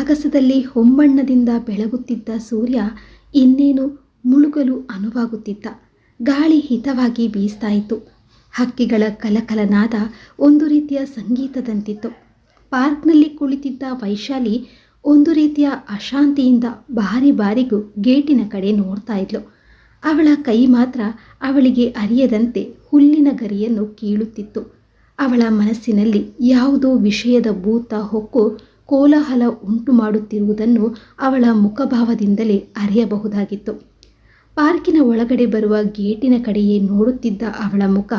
ಆಗಸದಲ್ಲಿ ಹೊಂಬಣ್ಣದಿಂದ ಬೆಳಗುತ್ತಿದ್ದ ಸೂರ್ಯ ಇನ್ನೇನು ಮುಳುಗಲು ಅನುವಾಗುತ್ತಿದ್ದ. ಗಾಳಿ ಹಿತವಾಗಿ ಬೀಸ್ತಾ ಇತ್ತು. ಹಕ್ಕಿಗಳ ಕಲಕಲನಾದ ಒಂದು ರೀತಿಯ ಸಂಗೀತದಂತಿತ್ತು. ಪಾರ್ಕ್ನಲ್ಲಿ ಕುಳಿತಿದ್ದ ವೈಶಾಲಿ ಒಂದು ರೀತಿಯ ಅಶಾಂತಿಯಿಂದ ಬಾರಿ ಬಾರಿಗೂ ಗೇಟಿನ ಕಡೆ ನೋಡ್ತಾ ಇದ್ಲು. ಅವಳ ಕೈ ಮಾತ್ರ ಅವಳಿಗೆ ಅರಿಯದಂತೆ ಹುಲ್ಲಿನ ಗರಿಯನ್ನು ಕೀಳುತ್ತಿತ್ತು. ಅವಳ ಮನಸ್ಸಿನಲ್ಲಿ ಯಾವುದೋ ವಿಷಯದ ಭೂತ ಹೊಕ್ಕು ಕೋಲಾಹಲ ಉಂಟು ಮಾಡುತ್ತಿರುವುದನ್ನು ಅವಳ ಮುಖಭಾವದಿಂದಲೇ ಅರಿಯಬಹುದಾಗಿತ್ತು. ಪಾರ್ಕಿನ ಒಳಗಡೆ ಬರುವ ಗೇಟಿನ ಕಡೆಯೇ ನೋಡುತ್ತಿದ್ದ ಅವಳ ಮುಖ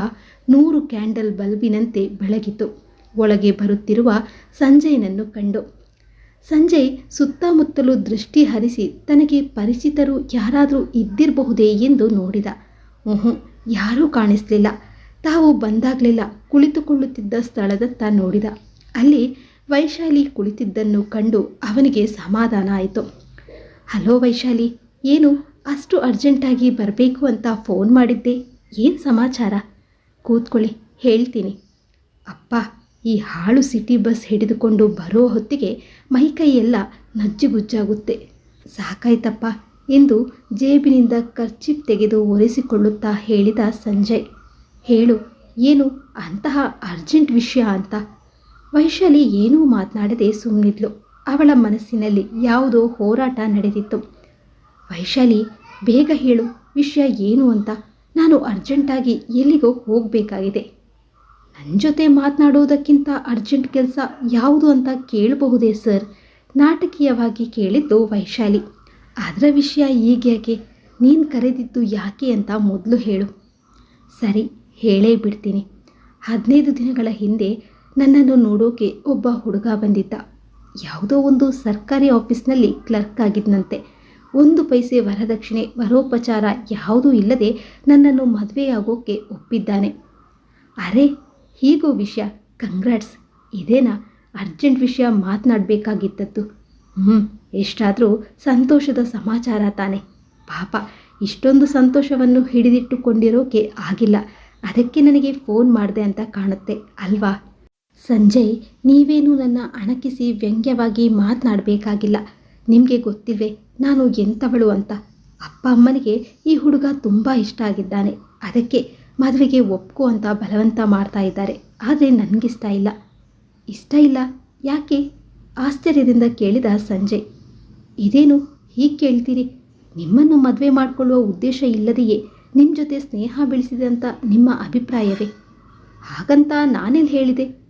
ನೂರು ಕ್ಯಾಂಡಲ್ ಬಲ್ಬಿನಂತೆ ಬೆಳಗಿತು. ಒಳಗೆ ಬರುತ್ತಿರುವ ಸಂಜಯನನ್ನು ಕಂಡು. ಸಂಜಯ್ ಸುತ್ತಮುತ್ತಲೂ ದೃಷ್ಟಿ ಹರಿಸಿ ತನಗೆ ಪರಿಚಿತರು ಯಾರಾದರೂ ಇದ್ದಿರಬಹುದೇ ಎಂದು ನೋಡಿದ. ಊಹು ಯಾರೂ ಕಾಣಿಸಲಿಲ್ಲ. ತಾವು ಬಂದಾಗಲಿಲ್ಲ ಕುಳಿತುಕೊಳ್ಳುತ್ತಿದ್ದ ಸ್ಥಳದತ್ತ ನೋಡಿದ. ಅಲ್ಲಿ ವೈಶಾಲಿ ಕುಳಿತಿದ್ದನ್ನು ಕಂಡು ಅವನಿಗೆ ಸಮಾಧಾನ ಆಯಿತು. ಹಲೋ ವೈಶಾಲಿ, ಏನು ಅಷ್ಟು ಅರ್ಜೆಂಟಾಗಿ ಬರಬೇಕು ಅಂತ ಫೋನ್ ಮಾಡಿದ್ದೆ? ಏನು ಸಮಾಚಾರ? ಕೂತ್ಕೊಳ್ಳಿ, ಹೇಳ್ತೀನಿ. ಅಪ್ಪ, ಈ ಹಾಳು ಸಿಟಿ ಬಸ್ ಹಿಡಿದುಕೊಂಡು ಬರೋ ಹೊತ್ತಿಗೆ ಮೈಕೈಯೆಲ್ಲ ನಜ್ಜುಗುಜ್ಜಾಗುತ್ತೆ. ಸಾಕಾಯ್ತಪ್ಪ, ಎಂದು ಜೇಬಿನಿಂದ ಖರ್ಚಿಪ್ ತೆಗೆದು ಒರೆಸಿಕೊಳ್ಳುತ್ತಾ ಹೇಳಿದ ಸಂಜಯ್. ಹೇಳು, ಏನು ಅಂತಹ ಅರ್ಜೆಂಟ್ ವಿಷಯ ಅಂತ? ವೈಶಾಲಿ ಏನೂ ಮಾತನಾಡದೆ ಸುಮ್ಮನಿದ್ಲು ಅವಳ ಮನಸ್ಸಿನಲ್ಲಿ ಯಾವುದೋ ಹೋರಾಟ ನಡೆದಿತ್ತು. ವೈಶಾಲಿ, ಬೇಗ ಹೇಳು, ವಿಷಯ ಏನು ಅಂತ. ನಾನು ಅರ್ಜೆಂಟಾಗಿ ಎಲ್ಲಿಗೋ ಹೋಗಬೇಕಾಗಿದೆ. ನನ್ನ ಜೊತೆ ಮಾತನಾಡೋದಕ್ಕಿಂತ ಅರ್ಜೆಂಟ್ ಕೆಲಸ ಯಾವುದು ಅಂತ ಕೇಳಬಹುದೇ ಸರ್? ನಾಟಕೀಯವಾಗಿ ಕೇಳಿದ್ದು ವೈಶಾಲಿ. ಅದರ ವಿಷಯ ಈಗ್ಯಾಕೆ ನೀನು ಕರೆದಿದ್ದು ಯಾಕೆ ಅಂತ ಮೊದಲು ಹೇಳು. ಸರಿ, ಹೇಳೇ ಬಿಡ್ತೀನಿ. ಹದಿನೈದು ದಿನಗಳ ಹಿಂದೆ ನನ್ನನ್ನು ನೋಡೋಕೆ ಒಬ್ಬ ಹುಡುಗ ಬಂದಿದ್ದ. ಯಾವುದೋ ಒಂದು ಸರ್ಕಾರಿ ಆಫೀಸ್ನಲ್ಲಿ ಕ್ಲರ್ಕ್ ಆಗಿದ್ದಂತೆ ಒಂದು ಪೈಸೆ ವರದಕ್ಷಿಣೆ, ವರೋಪಚಾರ ಯಾವುದೂ ಇಲ್ಲದೆ ನನ್ನನ್ನು ಮದುವೆಯಾಗೋಕ್ಕೆ ಒಪ್ಪಿದ್ದಾನೆ. ಅರೆ, ಹೀಗೋ ವಿಷಯ. ಕಂಗ್ರಾಟ್ಸ್. ಇದೇನಾ? ಅರ್ಜೆಂಟ್ ವಿಷಯ ಮಾತನಾಡಬೇಕಾಗಿದ್ದದ್ದು. ಹ್ಞೂ ಎಷ್ಟಾದರೂ ಸಂತೋಷದ ಸಮಾಚಾರ ತಾನೆ. ಪಾಪ, ಇಷ್ಟೊಂದು ಸಂತೋಷವನ್ನು ಹಿಡಿದಿಟ್ಟುಕೊಂಡಿರೋಕೆ ಆಗಿಲ್ಲ. ಅದಕ್ಕೆ ನನಗೆ ಫೋನ್ ಮಾಡಿದೆ ಅಂತ ಕಾಣುತ್ತೆ, ಅಲ್ವಾ? ಸಂಜಯ್, ನೀವೇನು ನನ್ನ ಅಣಕಿಸಿ ವ್ಯಂಗ್ಯವಾಗಿ ಮಾತನಾಡಬೇಕಾಗಿಲ್ಲ. ನಿಮಗೆ ಗೊತ್ತಿಲ್ವೇ, ನಾನು ಎಂಥವಳು ಅಂತ. ಅಪ್ಪ ಅಮ್ಮನಿಗೆ ಈ ಹುಡುಗ ತುಂಬ ಇಷ್ಟ ಆಗಿದ್ದಾನೆ. ಅದಕ್ಕೆ ಮದುವೆಗೆ ಒಪ್ಕೋ ಅಂತ ಬಲವಂತ ಮಾಡ್ತಾ ಇದ್ದಾರೆ. ಆದರೆ ನನಗಿಷ್ಟ ಇಲ್ಲ. ಇಷ್ಟ ಇಲ್ಲ? ಯಾಕೆ? ಆಶ್ಚರ್ಯದಿಂದ ಕೇಳಿದ ಸಂಜಯ್. ಇದೇನು? ಹೀಗೆ ಕೇಳ್ತೀರಿ? ನಿಮ್ಮನ್ನು ಮದುವೆ ಮಾಡಿಕೊಳ್ಳುವ ಉದ್ದೇಶ ಇಲ್ಲದೆಯೇ ನಿಮ್ಮ ಜೊತೆ ಸ್ನೇಹ ಬೆಳೆಸಿದೆ ಅಂತ ನಿಮ್ಮ ಅಭಿಪ್ರಾಯವೇ? ಹಾಗಂತ ನಾನೆಲ್ಲಿ ಹೇಳಿದೆ?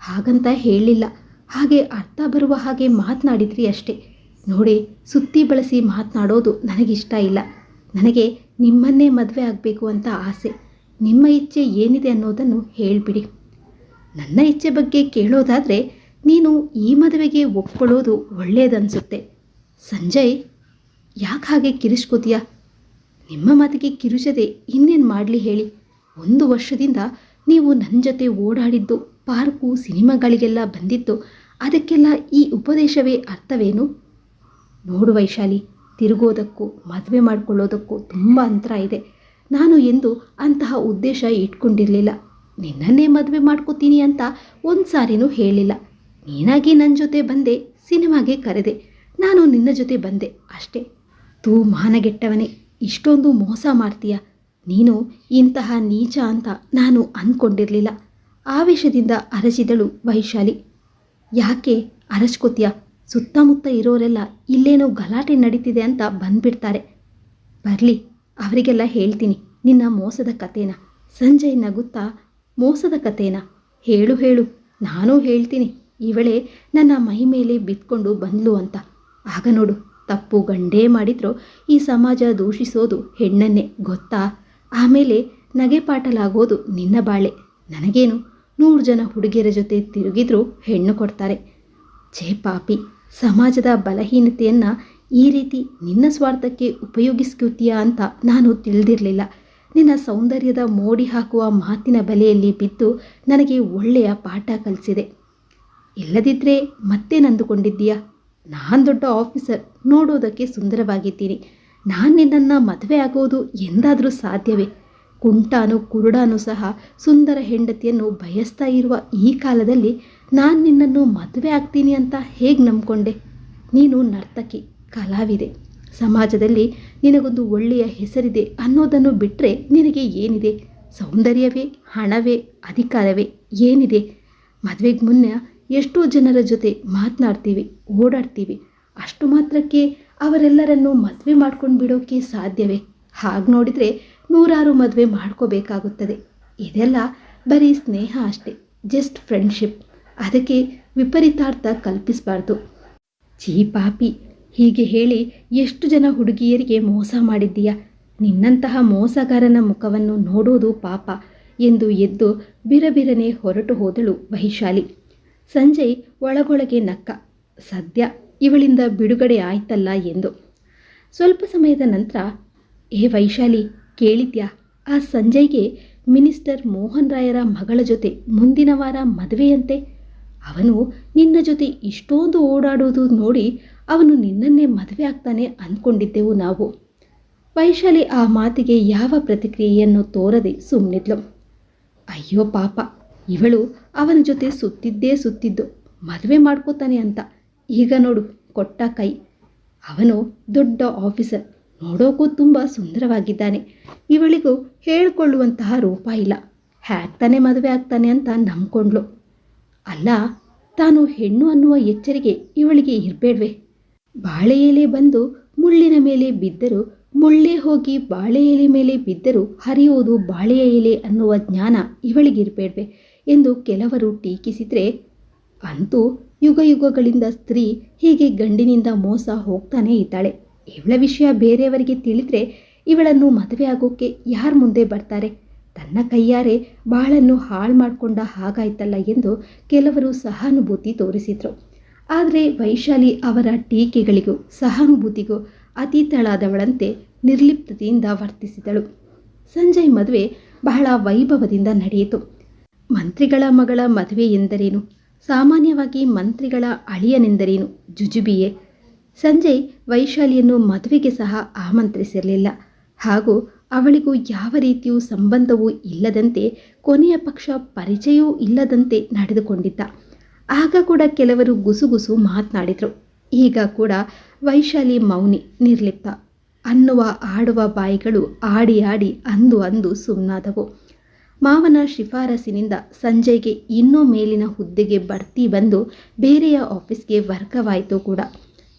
ಹಾಗಂತ ಹೇಳಿಲ್ಲ ಹಾಗೆ ಅರ್ಥ ಬರುವ ಹಾಗೆ ಮಾತನಾಡಿದ್ರಿ ಅಷ್ಟೇ. ನೋಡಿ, ಸುತ್ತಿ ಬಳಸಿ ಮಾತನಾಡೋದು ನನಗಿಷ್ಟ ಇಲ್ಲ. ನನಗೆ ನಿಮ್ಮನ್ನೇ ಮದುವೆ ಆಗಬೇಕು ಅಂತ ಆಸೆ. ನಿಮ್ಮ ಇಚ್ಛೆ ಏನಿದೆ ಅನ್ನೋದನ್ನು ಹೇಳಿಬಿಡಿ. ನನ್ನ ಇಚ್ಛೆ ಬಗ್ಗೆ ಕೇಳೋದಾದರೆ, ನೀನು ಈ ಮದುವೆಗೆ ಒಪ್ಕೊಳ್ಳೋದು ಒಳ್ಳೆಯದನ್ಸುತ್ತೆ ಸಂಜಯ್, ಯಾಕೆ ಹಾಗೆ ಕಿರಿಸ್ಕೋತೀಯ ನಿಮ್ಮ ಮಾತಿಗೆ ಕಿರುಚದೆ ಇನ್ನೇನು ಮಾಡಲಿ ಹೇಳಿ. ಒಂದು ವರ್ಷದಿಂದ ನೀವು ನನ್ನ ಜೊತೆ ಓಡಾಡಿದ್ದು ಪಾರ್ಕು ಸಿನಿಮಾಗಳಿಗೆಲ್ಲ ಬಂದಿತ್ತು. ಅದಕ್ಕೆಲ್ಲ ಈ ಉಪದೇಶವೇ ಅರ್ಥವೇನು? ನೋಡು ವೈಶಾಲಿ, ತಿರುಗೋದಕ್ಕೂ, ಮದುವೆ ಮಾಡಿಕೊಳ್ಳೋದಕ್ಕೂ ತುಂಬ ಅಂತರ ಇದೆ. ನಾನು ಎಂದು ಅಂತಹ ಉದ್ದೇಶ ಇಟ್ಕೊಂಡಿರಲಿಲ್ಲ. ನಿನ್ನನ್ನೇ ಮದುವೆ ಮಾಡ್ಕೋತೀನಿ ಅಂತ ಒಂದು ಸಾರಿನೂ ಹೇಳಿಲ್ಲ. ನೀನಾಗಿ ನನ್ನ ಜೊತೆ ಬಂದೆ, ಸಿನಿಮಾಗೆ ಕರೆದೆ. ನಾನು ನಿನ್ನ ಜೊತೆ ಬಂದೆ ಅಷ್ಟೇ. ತೂ ಮಾನಗೆಟ್ಟವನೇ, ಇಷ್ಟೊಂದು ಮೋಸ ಮಾಡ್ತೀಯ? ನೀನು ಇಂತಹ ನೀಚ ಅಂತ ನಾನು ಅಂದ್ಕೊಂಡಿರಲಿಲ್ಲ ಆವೇಶದಿಂದ ಅರಚಿದಳು ವೈಶಾಲಿ. ಯಾಕೆ ಅರಚ್ಕೋತೀಯ ಸುತ್ತಮುತ್ತ ಇರೋರೆಲ್ಲ ಇಲ್ಲೇನೋ ಗಲಾಟೆ ನಡೀತಿದೆ ಅಂತ ಬಂದ್ಬಿಡ್ತಾರೆ. ಬರಲಿ, ಅವರಿಗೆಲ್ಲ ಹೇಳ್ತೀನಿ. ನಿನ್ನ ಮೋಸದ ಕಥೆನ. ಸಂಜಯ್ ನಗುತ್ತಾ, ಮೋಸದ ಕಥೆನ? ಹೇಳು ಹೇಳು. ನಾನೂ ಹೇಳ್ತೀನಿ. ಇವಳೆ ನನ್ನ ಮೈ ಮೇಲೆ ಬಿತ್ಕೊಂಡು ಬಂದ್ಲು ಅಂತ. ಆಗ ನೋಡು, ತಪ್ಪು ಗಂಡೇ ಮಾಡಿದ್ರೋ ಈ ಸಮಾಜ ದೂಷಿಸೋದು ಹೆಣ್ಣನ್ನೇ, ಗೊತ್ತಾ? ಆಮೇಲೆ ನಗೆಪಾಟಲಾಗೋದು ನಿನ್ನ ಬಾಳೆ. ನನಗೇನು? ನೂರು ಜನ ಹುಡುಗಿಯರ ಜೊತೆ ತಿರುಗಿದ್ರೂ ಹೆಣ್ಣು ಕೊಡ್ತಾರೆ. ಛೇ ಪಾಪಿ, ಸಮಾಜದ ಬಲಹೀನತೆಯನ್ನು ಈ ರೀತಿ ನಿನ್ನ ಸ್ವಾರ್ಥಕ್ಕೆ ಉಪಯೋಗಿಸ್ಕೋತೀಯಾ ಅಂತ ನಾನು ತಿಳಿದಿರಲಿಲ್ಲ. ನಿನ್ನ ಸೌಂದರ್ಯದ ಮೋಡಿ ಹಾಕುವ ಮಾತಿನ ಬಲೆಯಲ್ಲಿ ಬಿದ್ದು ನನಗೆ ಒಳ್ಳೆಯ ಪಾಠ ಕಲಿಸಿದೆ. ಇಲ್ಲದಿದ್ದರೆ ಮತ್ತೆ ನಂದುಕೊಂಡಿದ್ದೀಯಾ? ನಾನು ದೊಡ್ಡ ಆಫೀಸರ್, ನೋಡೋದಕ್ಕೆ ಸುಂದರವಾಗಿದ್ದೀನಿ. ನಾನು ನಿನ್ನನ್ನು ಮದುವೆ ಆಗೋದು ಎಂದಾದರೂ ಸಾಧ್ಯವೇ? ಕುಂಟಾನು ಕುರುಡಾನು ಸಹ ಸುಂದರ ಹೆಂಡತಿಯನ್ನು ಬಯಸ್ತಾ ಇರುವ ಈ ಕಾಲದಲ್ಲಿ ನಾನು ನಿನ್ನನ್ನು ಮದುವೆ ಆಗ್ತೀನಿ ಅಂತ ಹೇಗೆ ನಂಬ್ಕೊಂಡೆ? ನೀನು ನರ್ತಕಿ, ಕಲಾವಿದೆ. ಸಮಾಜದಲ್ಲಿ ನಿನಗೊಂದು ಒಳ್ಳೆಯ ಹೆಸರಿದೆ ಅನ್ನೋದನ್ನು ಬಿಟ್ಟರೆ ನಿನಗೆ ಏನಿದೆ? ಸೌಂದರ್ಯವೇ, ಹಣವೇ, ಅಧಿಕಾರವೇ ಏನಿದೆ? ಮದುವೆಗೆ ಮುನ್ನ ಎಷ್ಟೋ ಜನರ ಜೊತೆ ಮಾತನಾಡ್ತೀವಿ, ಓಡಾಡ್ತೀವಿ. ಅಷ್ಟು ಮಾತ್ರಕ್ಕೆ ಅವರೆಲ್ಲರನ್ನು ಮದುವೆ ಮಾಡ್ಕೊಂಡು ಬಿಡೋಕ್ಕೆ ಸಾಧ್ಯವೇ? ಹಾಗೆ ನೋಡಿದರೆ ನೂರಾರು ಮದುವೆ ಮಾಡ್ಕೋಬೇಕಾಗುತ್ತದೆ. ಇದೆಲ್ಲ ಬರೀ ಸ್ನೇಹ ಅಷ್ಟೇ ಜಸ್ಟ್ ಫ್ರೆಂಡ್ಶಿಪ್ ಅದಕ್ಕೆ ವಿಪರೀತಾರ್ಥ ಕಲ್ಪಿಸಬಾರ್ದು. ಜೀ ಪಾಪಿ, ಹೀಗೆ ಹೇಳಿ ಎಷ್ಟು ಜನ ಹುಡುಗಿಯರಿಗೆ ಮೋಸ ಮಾಡಿದ್ದೀಯಾ? ನಿನ್ನಂತಹ ಮೋಸಗಾರನ ಮುಖವನ್ನು ನೋಡೋದು ಪಾಪ ಎಂದು ಎದ್ದು ಬಿರಬಿರನೆ ಹೊರಟು ಹೋದಳು ವೈಶಾಲಿ. ಸಂಜಯ್ ಒಳಗೊಳಗೆ ನಕ್ಕ, ಸದ್ಯ ಇವಳಿಂದ ಬಿಡುಗಡೆ ಆಯ್ತಲ್ಲ ಎಂದು. ಸ್ವಲ್ಪ ಸಮಯದ ನಂತರ, ಏ ವೈಶಾಲಿ ಕೇಳಿದ್ಯಾ? ಆ ಸಂಜಯ್ಗೆ ಮಿನಿಸ್ಟರ್ ಮೋಹನ್ ರಾಯರ ಮಗಳ ಜೊತೆ ಮುಂದಿನ ವಾರ ಮದುವೆಯಂತೆ. ಅವನು ನಿನ್ನ ಜೊತೆ ಇಷ್ಟೊಂದು ಓಡಾಡೋದು ನೋಡಿ ಅವನು ನಿನ್ನನ್ನೇ ಮದುವೆ ಆಗ್ತಾನೆ ಅಂದ್ಕೊಂಡಿದ್ದೆವು ನಾವು. ವೈಶಾಲಿ ಆ ಮಾತಿಗೆ ಯಾವ ಪ್ರತಿಕ್ರಿಯೆಯನ್ನು ತೋರದೆ ಸುಮ್ಮನಿದ್ಲು ಅಯ್ಯೋ ಪಾಪ, ಇವಳು ಅವನ ಜೊತೆ ಸುತ್ತಿದ್ದೇ ಸುತ್ತಿದ್ದು, ಮದುವೆ ಮಾಡ್ಕೋತಾನೆ ಅಂತ. ಈಗ ನೋಡು, ಕೊಟ್ಟ ಕೈ. ಅವನು ದೊಡ್ಡ ಆಫೀಸರ್. ನೋಡೋಕ್ಕೂ ತುಂಬ ಸುಂದರವಾಗಿದ್ದಾನೆ. ಇವಳಿಗೂ ಹೇಳಿಕೊಳ್ಳುವಂತಹ ರೂಪ ಇಲ್ಲ. ಹ್ಯಾಗ್ತಾನೆ ಮದುವೆ ಆಗ್ತಾನೆ ಅಂತ ನಂಬ್ಕೊಂಡ್ಳು. ಅಲ್ಲ, ತಾನು ಹೆಣ್ಣು ಅನ್ನುವ ಎಚ್ಚರಿಕೆ ಇವಳಿಗೆ ಇರಬೇಡ್ವೆ. ಬಾಳೆ ಎಲೆ ಬಂದು ಮುಳ್ಳಿನ ಮೇಲೆ ಬಿದ್ದರೂ, ಮುಳ್ಳೇ ಹೋಗಿ ಬಾಳೆ ಎಲೆ ಮೇಲೆ ಬಿದ್ದರೂ ಹರಿಯುವುದು ಬಾಳೆಯ ಎಲೆ ಅನ್ನುವ ಜ್ಞಾನ ಇವಳಿಗಿರಬೇಡ್ವೆ ಎಂದು ಕೆಲವರು ಟೀಕಿಸಿದರೆ, ಅಂತೂ ಯುಗ ಯುಗಗಳಿಂದ ಸ್ತ್ರೀ ಹೀಗೆ ಗಂಡಿನಿಂದ ಮೋಸ ಹೋಗ್ತಾನೇ ಇದ್ದಾಳೆ. ಇವಳ ವಿಷಯ ಬೇರೆಯವರಿಗೆ ತಿಳಿದ್ರೆ ಇವಳನ್ನು ಮದುವೆ ಆಗೋಕ್ಕೆ ಯಾರು ಮುಂದೆ ಬರ್ತಾರೆ? ತನ್ನ ಕೈಯಾರೆ ಬಾಳನ್ನು ಹಾಳು ಮಾಡಿಕೊಂಡ ಹಾಗಾಯ್ತಲ್ಲ ಎಂದು ಕೆಲವರು ಸಹಾನುಭೂತಿ ತೋರಿಸಿದರು. ಆದರೆ ವೈಶಾಲಿ ಅವರ ಟೀಕೆಗಳಿಗೂ ಸಹಾನುಭೂತಿಗೂ ಅತೀತಳಾದವಳಂತೆ ನಿರ್ಲಿಪ್ತತೆಯಿಂದ ವರ್ತಿಸಿದಳು. ಸಂಜಯ್ ಮದುವೆ ಬಹಳ ವೈಭವದಿಂದ ನಡೆಯಿತು. ಮಂತ್ರಿಗಳ ಮಗಳ ಮದುವೆ ಎಂದರೇನು ಸಾಮಾನ್ಯವಾಗಿ ಮಂತ್ರಿಗಳ ಅಳಿಯನೆಂದರೇನು? ಜುಜುಬಿಯೇ? ಸಂಜಯ್ ವೈಶಾಲಿಯನ್ನು ಮದುವೆಗೆ ಸಹ ಆಮಂತ್ರಿಸಿರಲಿಲ್ಲ. ಹಾಗೂ ಅವಳಿಗೂ ಯಾವ ರೀತಿಯೂ ಸಂಬಂಧವೂ ಇಲ್ಲದಂತೆ ಕೊನೆಯ ಪಕ್ಷ ಪರಿಚಯವೂ ಇಲ್ಲದಂತೆ ನಡೆದುಕೊಂಡಿದ್ದ. ಆಗ ಕೂಡ ಕೆಲವರು ಗುಸುಗುಸು ಮಾತನಾಡಿದರು. ಈಗ ಕೂಡ ವೈಶಾಲಿ ಮೌನಿ ನಿರ್ಲಿಪ್ತ. ಅನ್ನುವ ಆಡುವ ಬಾಯಿಗಳು ಆಡಿ ಆಡಿ ಅಂದು ಅಂದು ಸುಮ್ಮನಾದವು ಮಾವನ ಶಿಫಾರಸಿನಿಂದ ಸಂಜಯ್ಗೆ ಇನ್ನೂ ಮೇಲಿನ ಹುದ್ದೆಗೆ ಬಡ್ತಿ ಬಂದು ಬೇರೆಯ ಆಫೀಸ್ಗೆ ವರ್ಗವಾಯಿತು ಕೂಡ.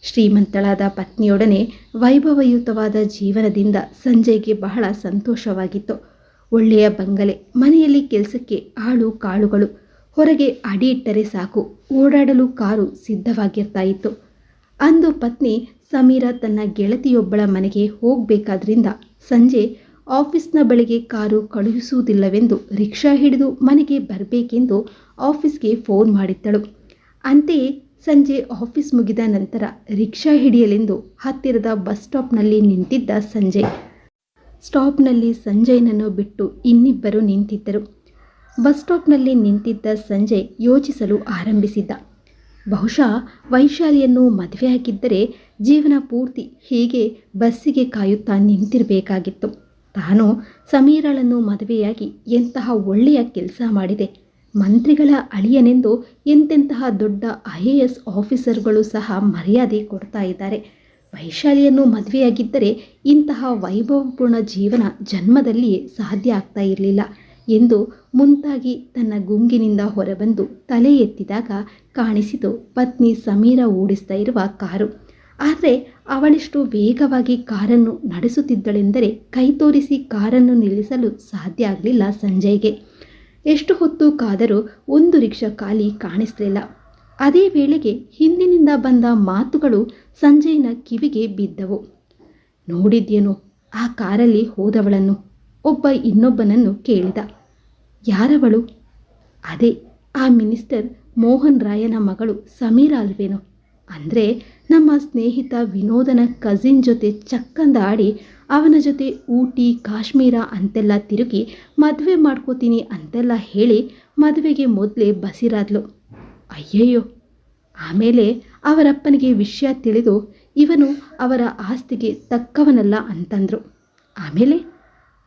ಶ್ರೀಮಂತಳಾದ ಪತ್ನಿಯೊಡನೆ ವೈಭವಯುತವಾದ ಜೀವನದಿಂದ ಸಂಜಯ್ಗೆ ಬಹಳ ಸಂತೋಷವಾಗಿತ್ತು. ಒಳ್ಳೆಯ ಬಂಗಲೆ, ಮನೆಯಲ್ಲಿ ಕೆಲಸಕ್ಕೆ ಆಳು ಕಾಳುಗಳು, ಹೊರಗೆ ಅಡಿ ಇಟ್ಟರೆ ಸಾಕು, ಓಡಾಡಲು ಕಾರು ಸಿದ್ಧವಾಗಿರ್ತಾ ಇತ್ತು. ಅಂದು ಪತ್ನಿ ಸಮೀರ ತನ್ನ ಗೆಳತಿಯೊಬ್ಬಳ ಮನೆಗೆ ಹೋಗಬೇಕಾದ್ರಿಂದ ಸಂಜೆ ಆಫೀಸ್ನ ಬಳಿಗೆ ಕಾರು ಕಳುಹಿಸುವುದಿಲ್ಲವೆಂದು ರಿಕ್ಷಾ ಹಿಡಿದು ಮನೆಗೆ ಬರಬೇಕೆಂದು ಆಫೀಸ್ಗೆ ಫೋನ್ ಮಾಡಿದ್ದಳು. ಅಂತೆಯೇ ಸಂಜೆ ಆಫೀಸ್ ಮುಗಿದ ನಂತರ ರಿಕ್ಷಾ ಹಿಡಿಯಲೆಂದು ಹತ್ತಿರದ ಬಸ್ ಸ್ಟಾಪ್ನಲ್ಲಿ ನಿಂತಿದ್ದ ಸಂಜಯ್. ಸ್ಟಾಪ್ನಲ್ಲಿ ಸಂಜಯ್ನನ್ನು ಬಿಟ್ಟು ಇನ್ನಿಬ್ಬರು ನಿಂತಿದ್ದರು. ಬಸ್ ಸ್ಟಾಪ್ನಲ್ಲಿ ನಿಂತಿದ್ದ ಸಂಜಯ್ ಯೋಚಿಸಲು ಆರಂಭಿಸಿದ್ದ. ಬಹುಶಃ ವೈಶಾಲಿಯನ್ನು ಮದುವೆಯಾಗಿದ್ದರೆ ಜೀವನ ಪೂರ್ತಿ ಹೀಗೆ ಬಸ್ಸಿಗೆ ಕಾಯುತ್ತಾ ನಿಂತಿರಬೇಕಾಗಿತ್ತು. ತಾನು ಸಮೀರಳನ್ನು ಮದುವೆಯಾಗಿ ಎಂತಹ ಒಳ್ಳೆಯ ಕೆಲಸ ಮಾಡಿದೆ. ಮಂತ್ರಿಗಳ ಅಳಿಯನೆಂದು ಎಂತೆಂತಹ ದೊಡ್ಡ ಐ ಎ ಎಸ್ ಆಫೀಸರ್ಗಳು ಸಹ ಮರ್ಯಾದೆ ಕೊಡ್ತಾ ಇದ್ದಾರೆ. ವೈಶಾಲಿಯನ್ನು ಮದುವೆಯಾಗಿದ್ದರೆ ಇಂತಹ ವೈಭವಪೂರ್ಣ ಜೀವನ ಜನ್ಮದಲ್ಲಿಯೇ ಸಾಧ್ಯ ಆಗ್ತಾ ಇರಲಿಲ್ಲ ಎಂದು ಮುಂತಾಗಿ ತನ್ನ ಗುಂಗಿನಿಂದ ಹೊರಬಂದು ತಲೆ ಎತ್ತಿದಾಗ ಕಾಣಿಸಿತು ಪತ್ನಿ ಸಮೀರ ಓಡಿಸ್ತಾ ಇರುವ ಕಾರು. ಆದರೆ ಅವಳಿಷ್ಟು ವೇಗವಾಗಿ ಕಾರನ್ನು ನಡೆಸುತ್ತಿದ್ದಳೆಂದರೆ ಕೈ ತೋರಿಸಿ ಕಾರನ್ನು ನಿಲ್ಲಿಸಲು ಸಾಧ್ಯ ಆಗಲಿಲ್ಲ ಸಂಜಯ್ಗೆ. ಎಷ್ಟು ಹೊತ್ತು ಕಾದರೂ ಒಂದು ರಿಕ್ಷಾ ಖಾಲಿ ಕಾಣಿಸಲಿಲ್ಲ. ಅದೇ ವೇಳೆಗೆ ಹಿಂದಿನಿಂದ ಬಂದ ಮಾತುಗಳು ಸಂಜಯನ ಕಿವಿಗೆ ಬಿದ್ದವು. ನೋಡಿದ್ಯೇನೋ ಆ ಕಾರಲ್ಲಿ ಹೋದವಳನ್ನು. ಒಬ್ಬ ಇನ್ನೊಬ್ಬನನ್ನು ಕೇಳಿದ. ಯಾರವಳು? ಅದೇ ಆ ಮಿನಿಸ್ಟರ್ ಮೋಹನ್ ರಾಯನ ಮಗಳು ಸಮೀರ ಅಲ್ವೇನೋ. ಅಂದರೆ ನಮ್ಮ ಸ್ನೇಹಿತ ವಿನೋದನ ಕಸಿನ್ ಜೊತೆ ಚಕ್ಕಂದ ಆಡಿ ಅವನ ಜೊತೆ ಊಟಿ, ಕಾಶ್ಮೀರ ಅಂತೆಲ್ಲ ತಿರುಗಿ ಮದುವೆ ಮಾಡ್ಕೋತೀನಿ ಅಂತೆಲ್ಲ ಹೇಳಿ ಮದುವೆಗೆ ಮೊದಲೇ ಬಸಿರಾದ್ಲು. ಅಯ್ಯಯ್ಯೋ, ಆಮೇಲೆ ಅವರಪ್ಪನಿಗೆ ವಿಷಯ ತಿಳಿದು ಇವನು ಅವರ ಆಸ್ತಿಗೆ ತಕ್ಕವನಲ್ಲ ಅಂತಂದರು. ಆಮೇಲೆ?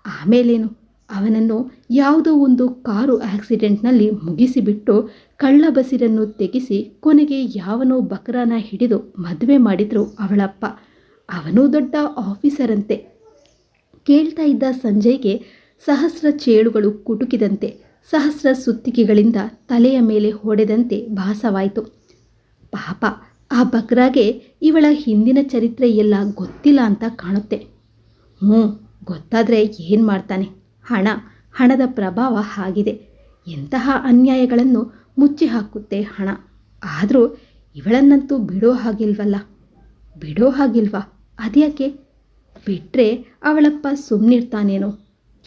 ಆಮೇಲೇನು? ಅವನನ್ನು ಯಾವುದೋ ಒಂದು ಕಾರು ಆಕ್ಸಿಡೆಂಟ್ನಲ್ಲಿ ಮುಗಿಸಿಬಿಟ್ಟು ಕಳ್ಳ ಬಸಿರನ್ನು ತೆಗೆಸಿ ಕೊನೆಗೆ ಯಾವನೋ ಬಕರಾನ ಹಿಡಿದು ಮದುವೆ ಮಾಡಿದ್ರು ಅವಳಪ್ಪ. ಅವನೂ ದೊಡ್ಡ ಆಫೀಸರಂತೆ ಕೇಳ್ತಾ ಇದ್ದ ಸಂಜಯ್ಗೆ ಸಹಸ್ರ ಚೇಳುಗಳು ಕುಟುಕಿದಂತೆ, ಸಹಸ್ರ ಸುತ್ತಿಗೆಗಳಿಂದ ತಲೆಯ ಮೇಲೆ ಹೊಡೆದಂತೆ ಭಾಸವಾಯಿತು. ಪಾಪ, ಆ ಬಕ್ರಾಗೆ ಇವಳ ಹಿಂದಿನ ಚರಿತ್ರೆ ಎಲ್ಲ ಗೊತ್ತಿಲ್ಲ ಅಂತ ಕಾಣುತ್ತೆ. ಹ್ಞೂ, ಗೊತ್ತಾದರೆ ಏನು ಮಾಡ್ತಾನೆ? ಹಣ, ಹಣದ ಪ್ರಭಾವ ಆಗಿದೆ ಎಂತಹ ಅನ್ಯಾಯಗಳನ್ನು ಮುಚ್ಚಿ ಹಾಕುತ್ತೆ ಹಣ. ಆದರೂ ಇವಳನ್ನಂತೂ ಬಿಡೋ ಹಾಗಿಲ್ವಲ್ಲ? ಬಿಡೋ ಹಾಗಿಲ್ವಾ? ಅದ್ಯಾಕೆ? ಬಿಟ್ಟರೆ ಅವಳಪ್ಪ ಸುಮ್ಮನಿರ್ತಾನೇನೋ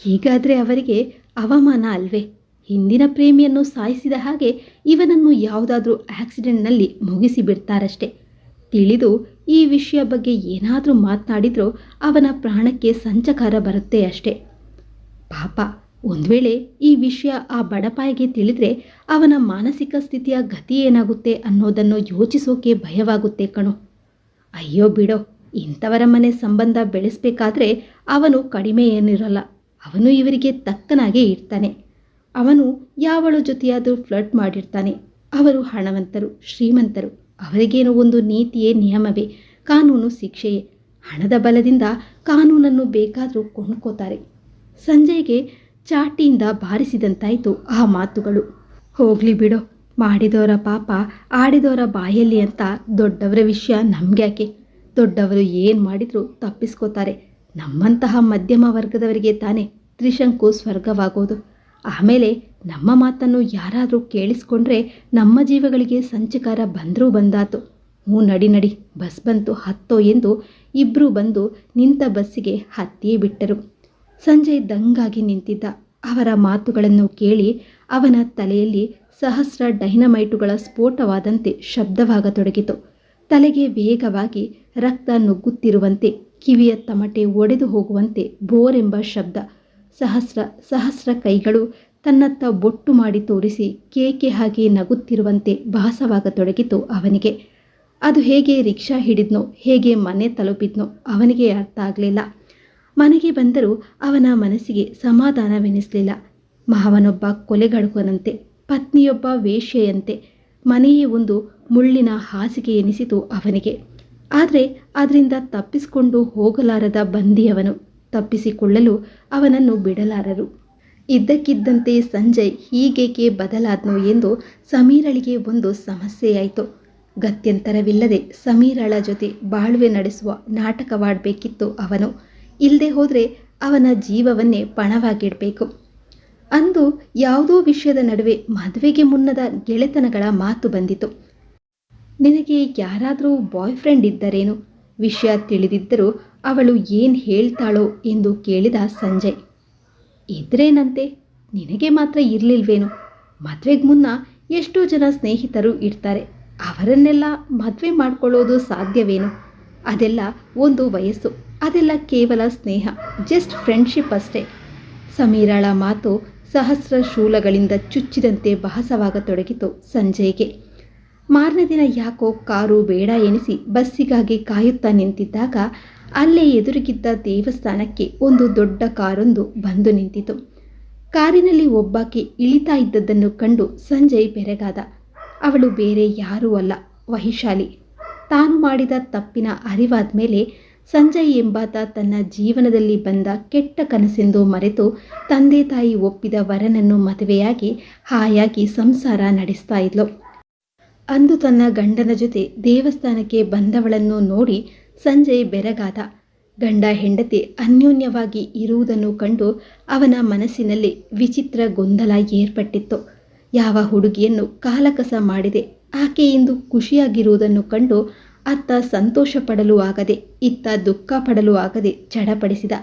ಹೀಗಾದರೆ ಅವರಿಗೆ ಅವಮಾನ ಅಲ್ವೇ? ಹಿಂದಿನ ಪ್ರೇಮಿಯನ್ನು ಸಾಯಿಸಿದ ಹಾಗೆ ಇವನನ್ನು ಯಾವುದಾದ್ರೂ ಆಕ್ಸಿಡೆಂಟ್ನಲ್ಲಿ ಮುಗಿಸಿ ಬಿಡ್ತಾರಷ್ಟೆ. ತಿಳಿದು ಈ ವಿಷಯ ಬಗ್ಗೆ ಏನಾದರೂ ಮಾತನಾಡಿದರೂ ಅವನ ಪ್ರಾಣಕ್ಕೆ ಸಂಚಕಾರ ಬರುತ್ತೆ ಅಷ್ಟೆ. ಪಾಪ, ಒಂದು ವೇಳೆ ಈ ವಿಷಯ ಆ ಬಡಪಾಯಿಗೆ ತಿಳಿದರೆ ಅವನ ಮಾನಸಿಕ ಸ್ಥಿತಿಯ ಗತಿ ಏನಾಗುತ್ತೆ ಅನ್ನೋದನ್ನು ಯೋಚಿಸೋಕೆ ಭಯವಾಗುತ್ತೆ ಕಣೋ. ಅಯ್ಯೋ ಬಿಡೋ ಇಂಥವರ ಮನೆ ಸಂಬಂಧ ಬೆಳೆಸಬೇಕಾದ್ರೆ ಅವನು ಕಡಿಮೆ ಏನಿರಲ್ಲ. ಅವನು ಇವರಿಗೆ ತಕ್ಕನಾಗೇ ಇರ್ತಾನೆ. ಅವನು ಯಾವಳ ಜೊತೆಯಾದರೂ ಫ್ಲರ್ಟ್ ಮಾಡಿರ್ತಾನೆ. ಅವರು ಹಣವಂತರು, ಶ್ರೀಮಂತರು. ಅವರಿಗೇನೋ ಒಂದು ನೀತಿಯೇ ನಿಯಮವೇ, ಕಾನೂನು ಶಿಕ್ಷೆಯೇ. ಹಣದ ಬಲದಿಂದ ಕಾನೂನನ್ನು ಬೇಕಾದರೂ ಕೊಂಡ್ಕೋತಾರೆ. ಸಂಜಯ್ಗೆ ಚಾಟಿಯಿಂದ ಬಾರಿಸಿದಂತಾಯಿತು ಆ ಮಾತುಗಳು. ಹೋಗ್ಲಿ ಬಿಡೋ, ಮಾಡಿದವರ ಪಾಪ, ಆಡಿದವರ ಬಾಯಲ್ಲಿ ಅಂತ ದೊಡ್ಡವರ ವಿಷಯ ನಮ್ಗ್ಯಾಕೆ? ದೊಡ್ಡವರು ಏನು ಮಾಡಿದರೂ ತಪ್ಪಿಸ್ಕೋತಾರೆ. ನಮ್ಮಂತಹ ಮಧ್ಯಮ ವರ್ಗದವರಿಗೆ ತಾನೇ ತ್ರಿಶಂಕು ಸ್ವರ್ಗವಾಗೋದು. ಆಮೇಲೆ ನಮ್ಮ ಮಾತನ್ನು ಯಾರಾದರೂ ಕೇಳಿಸ್ಕೊಂಡ್ರೆ ನಮ್ಮ ಜೀವಗಳಿಗೆ ಸಂಚಕಾರ ಬಂದರೂ ಬಂದಾತು. ಹ್ಞೂ ನಡಿ ನಡಿ, ಬಸ್ ಬಂತು, ಹತ್ತೋ ಎಂದು ಇಬ್ಬರೂ ಬಂದು ನಿಂತ ಬಸ್ಸಿಗೆ ಹತ್ತಿಯೇ ಬಿಟ್ಟರು. ಸಂಜಯ್ ದಂಗಾಗಿ ನಿಂತಿದ್ದ ಅವರ ಮಾತುಗಳನ್ನು ಕೇಳಿ ಅವನ ತಲೆಯಲ್ಲಿ ಸಹಸ್ರ ಡೈನಮೈಟುಗಳ ಸ್ಫೋಟವಾದಂತೆ ಶಬ್ದವಾಗತೊಡಗಿತು. ತಲೆಗೆ ವೇಗವಾಗಿ ರಕ್ತ ನುಗ್ಗುತ್ತಿರುವಂತೆ, ಕಿವಿಯ ತಮಟೆ ಒಡೆದು ಹೋಗುವಂತೆ ಬೋರೆಂಬ ಶಬ್ದ. ಸಹಸ್ರ ಸಹಸ್ರ ಕೈಗಳು ತನ್ನತ್ತ ಬೊಟ್ಟು ಮಾಡಿ ತೋರಿಸಿ ಕೇಕೆ ಹಾಗೆ ನಗುತ್ತಿರುವಂತೆ ಭಾಸವಾಗತೊಡಗಿತು ಅವನಿಗೆ. ಅದು ಹೇಗೆ ರಿಕ್ಷಾ ಹಿಡಿದ್ನೋ, ಹೇಗೆ ಮನೆ ತಲುಪಿದ್ನೋ ಅವನಿಗೆ ಅರ್ಥ ಆಗಲಿಲ್ಲ. ಮನೆಗೆ ಬಂದರೂ ಅವನ ಮನಸ್ಸಿಗೆ ಸಮಾಧಾನವೆನಿಸಲಿಲ್ಲ. ಮಹವನೊಬ್ಬ ಕೊಲೆಗಡುಕನಂತೆ ಪತ್ನಿಯೊಬ್ಬ ವೇಶ್ಯೆಯಂತೆ, ಮನೆಯೇ ಒಂದು ಮುಳ್ಳಿನ ಹಾಸಿಗೆ ಎನಿಸಿತು ಅವನಿಗೆ. ಆದರೆ ಅದರಿಂದ ತಪ್ಪಿಸಿಕೊಂಡು ಹೋಗಲಾರದ ಬಂದಿಯವನು. ತಪ್ಪಿಸಿಕೊಳ್ಳಲು ಅವನನ್ನು ಬಿಡಲಾರರು. ಇದ್ದಕ್ಕಿದ್ದಂತೆ ಸಂಜಯ್ ಹೀಗೇಕೆ ಬದಲಾದ್ನು ಎಂದು ಸಮೀರಳಿಗೆ ಒಂದು ಸಮಸ್ಯೆಯಾಯಿತು. ಗತ್ಯಂತರವಿಲ್ಲದೆ ಸಮೀರಳ ಜೊತೆ ಬಾಳ್ವೆ ನಡೆಸುವ ನಾಟಕವಾಡಬೇಕಿತ್ತು ಅವನು. ಇಲ್ಲದೆ ಹೋದರೆ ಅವನ ಜೀವವನ್ನೇ ಪಣವಾಗಿಡಬೇಕು. ಅಂದು ಯಾವುದೋ ವಿಷಯದ ನಡುವೆ ಮದುವೆಗೆ ಮುನ್ನದ ಗೆಳೆತನಗಳ ಮಾತು ಬಂದಿತು. ನಿನಗೆ ಯಾರಾದರೂ ಬಾಯ್ ಫ್ರೆಂಡ್ ಇದ್ದರೇನು? ವಿಷಯ ತಿಳಿದಿದ್ದರೂ ಅವಳು ಏನು ಹೇಳ್ತಾಳೋ ಎಂದು ಕೇಳಿದ ಸಂಜಯ್. ಇದ್ರೇನಂತೆ? ನಿನಗೆ ಮಾತ್ರ ಇರಲಿಲ್ವೇನು? ಮದುವೆಗೆ ಮುನ್ನ ಎಷ್ಟೋ ಜನ ಸ್ನೇಹಿತರು ಇರ್ತಾರೆ. ಅವರನ್ನೆಲ್ಲ ಮದುವೆ ಮಾಡ್ಕೊಳ್ಳೋದು ಸಾಧ್ಯವೇನು? ಅದೆಲ್ಲ ಒಂದು ವಯಸ್ಸು. ಅದೆಲ್ಲ ಕೇವಲ ಸ್ನೇಹ, ಜಸ್ಟ್ ಫ್ರೆಂಡ್ಶಿಪ್ ಅಷ್ಟೇ. ಸಮೀರಾಳ ಮಾತು ಸಹಸ್ರ ಶೂಲಗಳಿಂದ ಚುಚ್ಚಿದಂತೆ ಭಾಸವಾಗತೊಡಗಿತು ಸಂಜಯ್ಗೆ. ಮಾರನೇ ದಿನ ಯಾಕೋ ಕಾರು ಬೇಡ ಎನಿಸಿ ಬಸ್ಸಿಗಾಗಿ ಕಾಯುತ್ತಾ ನಿಂತಿದ್ದಾಗ ಅಲ್ಲೇ ಎದುರುಗಿದ್ದ ದೇವಸ್ಥಾನಕ್ಕೆ ಒಂದು ದೊಡ್ಡ ಕಾರೊಂದು ಬಂದು ನಿಂತಿತು. ಕಾರಿನಲ್ಲಿ ಒಬ್ಬಾಕೆ ಇಳಿತಾ ಇದ್ದದ್ದನ್ನು ಕಂಡು ಸಂಜಯ್ ಬೆರಗಾದ. ಅವಳು ಬೇರೆ ಯಾರೂ ಅಲ್ಲ ವಹಿಶಾಲಿ ತಾನು ಮಾಡಿದ ತಪ್ಪಿನ ಅರಿವಾದ ಮೇಲೆ ಸಂಜಯ್ ಎಂಬಾತ ತನ್ನ ಜೀವನದಲ್ಲಿ ಬಂದ ಕೆಟ್ಟ ಕನಸೆಂದು ಮರೆತು ತಂದೆ ತಾಯಿ ಒಪ್ಪಿದ ವರನನ್ನು ಮದುವೆಯಾಗಿ ಹಾಯಾಗಿ ಸಂಸಾರ ನಡೆಸ್ತಾ ಇದ್ಲು. ಅಂದು ತನ್ನ ಗಂಡನ ಜೊತೆ ದೇವಸ್ಥಾನಕ್ಕೆ ಬಂದವಳನ್ನು ನೋಡಿ ಸಂಜಯ್ ಬೆರಗಾದ. ಗಂಡ ಹೆಂಡತಿ ಅನ್ಯೋನ್ಯವಾಗಿ ಇರುವುದನ್ನು ಕಂಡು ಅವನ ಮನಸ್ಸಿನಲ್ಲಿ ವಿಚಿತ್ರ ಗೊಂದಲ ಏರ್ಪಟ್ಟಿತ್ತು. ಯಾವ ಹುಡುಗಿಯನ್ನು ಕಾಲಕಸ ಮಾಡಿದೆ, ಆಕೆ ಇಂದು ಖುಷಿಯಾಗಿರುವುದನ್ನು ಕಂಡು ಅತ್ತ ಸಂತೋಷ ಪಡಲು ಆಗದೆ, ಇತ್ತ ದುಃಖ ಪಡಲು ಆಗದೆ ಚಡಪಡಿಸಿದ.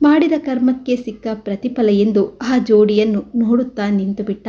ಮಾಡಿದ ಕರ್ಮಕ್ಕೆ ಸಿಕ್ಕ ಪ್ರತಿಫಲ ಎಂದು ಆ ಜೋಡಿಯನ್ನು ನೋಡುತ್ತಾ ನಿಂತುಬಿಟ್ಟ.